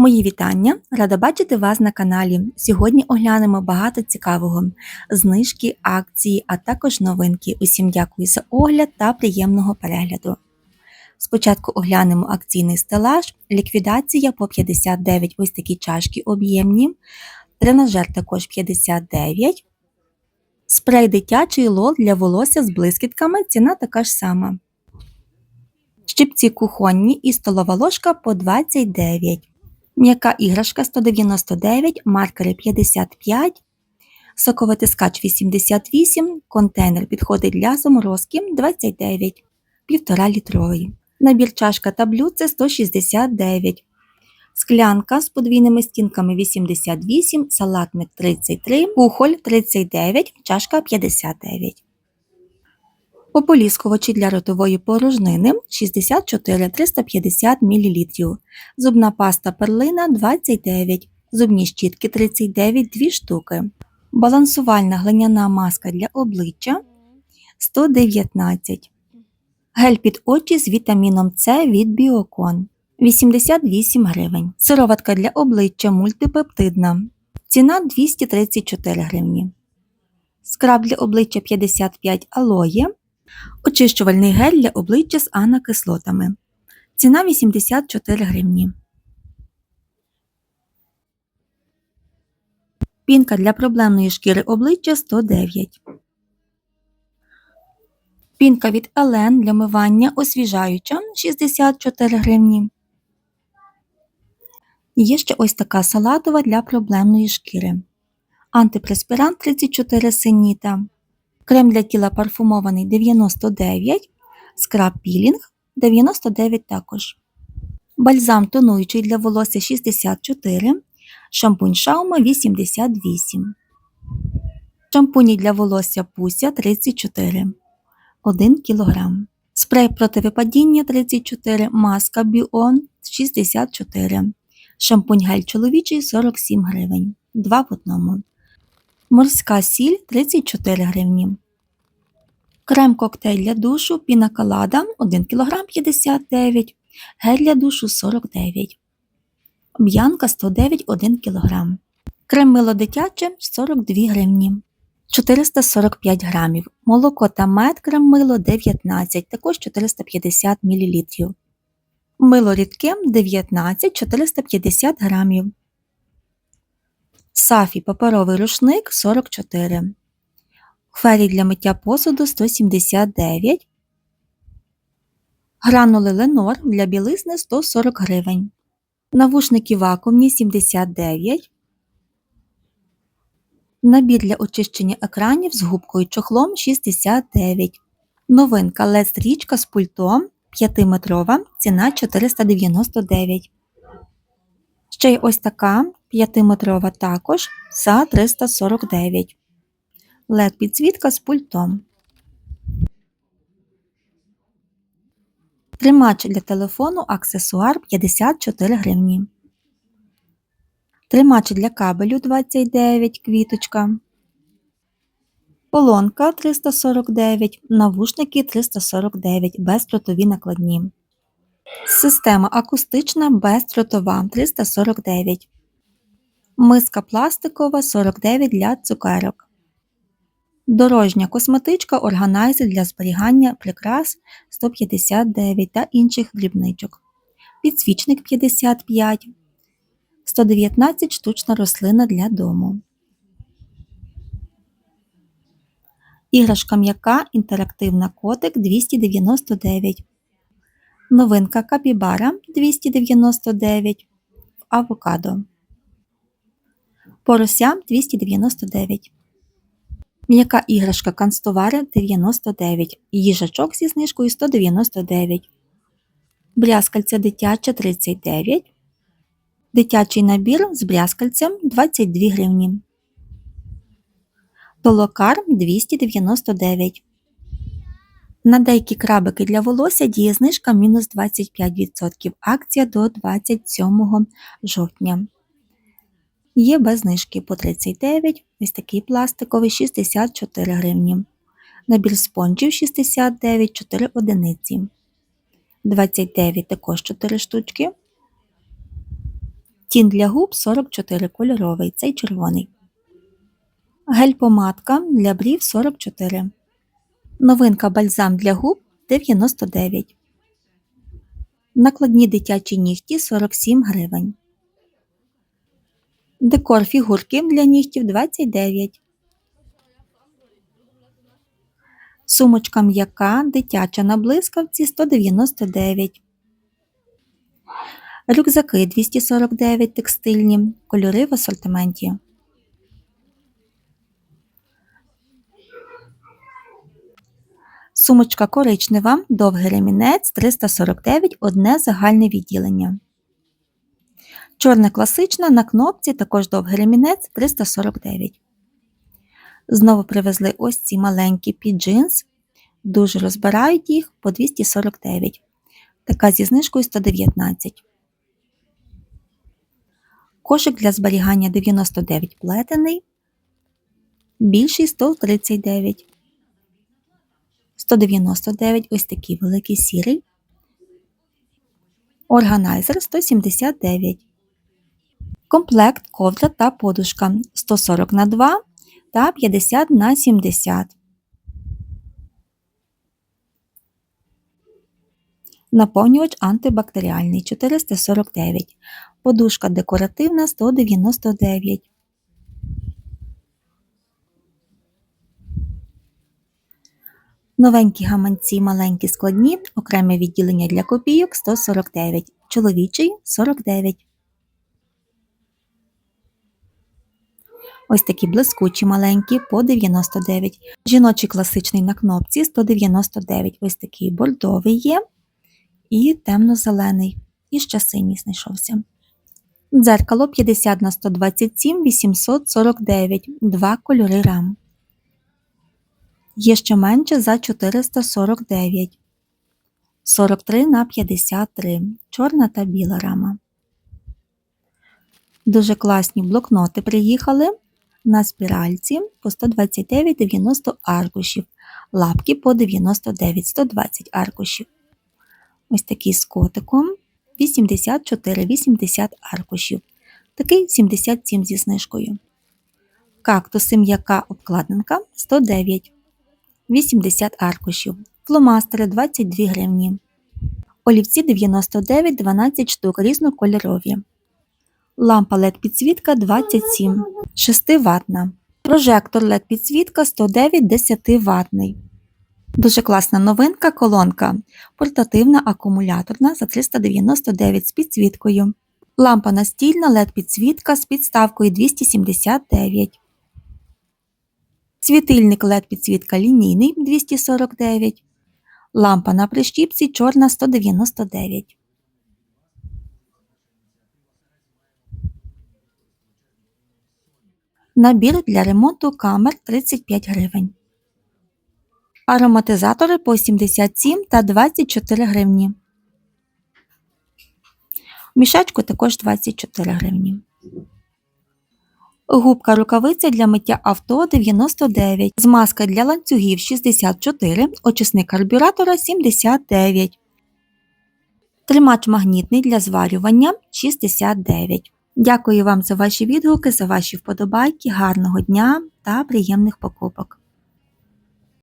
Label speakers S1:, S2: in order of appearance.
S1: Мої вітання! Рада бачити вас на каналі. Сьогодні оглянемо багато цікавого, знижки, акції, а також новинки. Усім дякую за огляд та приємного перегляду. Спочатку оглянемо акційний стелаж, ліквідація по 59 ось такі чашки об'ємні, тренажер також 59, спрей дитячий лол для волосся з блискітками, ціна така ж сама. Щипці кухонні і столова ложка по 29. М'яка іграшка 199, маркери 55, соковитискач 88, контейнер підходить для заморозки 29, 1,5 літровий. Набір чашка та блюдце 169, склянка з подвійними стінками 88, салатник 33, кухоль 39, чашка 59. Ополіскувачі для ротової порожнини 64 350 мл, зубна паста перлина 29, зубні щітки 39 2 штуки, балансувальна глиняна маска для обличчя 119, гель під очі з вітаміном С від Біокон 88 гривень, сироватка для обличчя мультипептидна, ціна 234 гривні, скраб для обличчя 55 алоє Очищувальний гель для обличчя з анакислотами. Ціна 84 гривні. Пінка для проблемної шкіри обличчя 109. Пінка від Елен для мивання освіжаюча 64 гривні. Є ще ось така салатова для проблемної шкіри. Антипреспірант 34 синіта. Крем для тіла парфумований 99, скраб пілінг 99 також. Бальзам тонуючий для волосся 64, шампунь шаума 88. Шампуні для волосся Пуся 34 1 кг. Спрей проти випадіння 34, маска Біон 64. Шампунь гель чоловічий 47 гривень. 2 в одному. Морська сіль 34 гривні. Крем коктейль для душу пінаколада 1 кг 59 гель для душу 49 Б'янка 109 1 кг. Крем мило дитяче 42 гривні. 445 грамів. Молоко та мед крем мило 19, також 450 мл. Мило рідке 19 450 грамів. Сафі паперовий рушник 44. Фері для миття посуду 179. Гранули Ленор для білизни 140 гривень. Навушники вакуумні 79. Набір для очищення екранів з губкою чохлом 69. Новинка LED стрічка з пультом 5-метрова, ціна 499. Ще й ось така 5-метрова також за 349 led підсвітка з пультом. Тримач для телефону аксесуар 54 гривні. Тримач для кабелю 29 квіточка. Полонка 349, навушники 349 бездротові накладні. Система акустична бездротова 349. Миска пластикова 49 для цукерок. Дорожня косметичка органайзер для зберігання прикрас 159 та інших дрібничок. Підсвічник 55, 119 штучна рослина для дому. Іграшка м'яка інтерактивна котик 299. Новинка капібара 299 в авокадо. Порося 299. М'яка іграшка канцтовари 99, їжачок зі знижкою 199, брязкальця дитяча 39, дитячий набір з брязкальцем 22 гривні, толокар 299. На деякі крабики для волосся діє знижка мінус 25%. Акція до 27 жовтня. Є без знижки по 39, ось такий пластиковий 64 гривні. Набір спонжів 69, 4 одиниці. 29 також 4 штучки. Тін для губ 44 кольоровий, цей червоний. Гель-помадка для брів 44. Новинка бальзам для губ 99. Накладні дитячі нігті 47 гривень. Декор фігурки для нігтів 29. Сумочка м'яка, дитяча на блискавці 199. Рюкзаки 249 текстильні, кольори в асортименті. Сумочка коричнева, довгий ремінець 349, одне загальне відділення. Чорна класична на кнопці, також довгий ремінець 349. Знову привезли ось ці маленькі під джинс. Дуже розбирають їх по 249. Така зі знижкою 119. Кошик для зберігання 99 плетений. Більший 139. 199 ось такий великий сірий. Органайзер 179. Комплект ковдра та подушка 140 на 2 та 50 на 70. Наповнювач антибактеріальний 449. Подушка декоративна 199. Новенькі гаманці маленькі складні, окреме відділення для копійок 149, чоловічий 49. Ось такі блискучі маленькі по 99. Жіночий класичний на кнопці 199. Ось такий бордовий є. І темно-зелений. І ще синій знайшовся. Дзеркало 50 на 127 849. Два кольори рам. Є ще менше за 449. 43 на 53. Чорна та біла рама. Дуже класні блокноти приїхали на спіральці по 129,90 аркушів, лапки по 99-120 аркушів. Ось такий з котиком 84-80 аркушів. Такий 77 зі знижкою. Кактуси м'яка обкладинка 109, 80 аркушів. Фломастери 22 гривні. Олівці 99, 12 штук різнокольорові. Лампа LED підсвітка 27, 6 ватна. Прожектор LED підсвітка 109 10 ватний. Дуже класна новинка колонка. Портативна акумуляторна за 399 з підсвіткою. Лампа настільна LED підсвітка з підставкою 279. Світильник LED підсвітка лінійний 249. Лампа на прищіпці чорна 199. Набір для ремонту камер 35 гривень. Ароматизатори по 77 та 24 гривні. Мішечку також 24 гривні. Губка рукавиця для миття авто 99. Змазка для ланцюгів 64. Очисник карбюратора 79. Тримач магнітний для зварювання 69. Дякую вам за ваші відгуки, за ваші вподобайки, гарного дня та приємних покупок.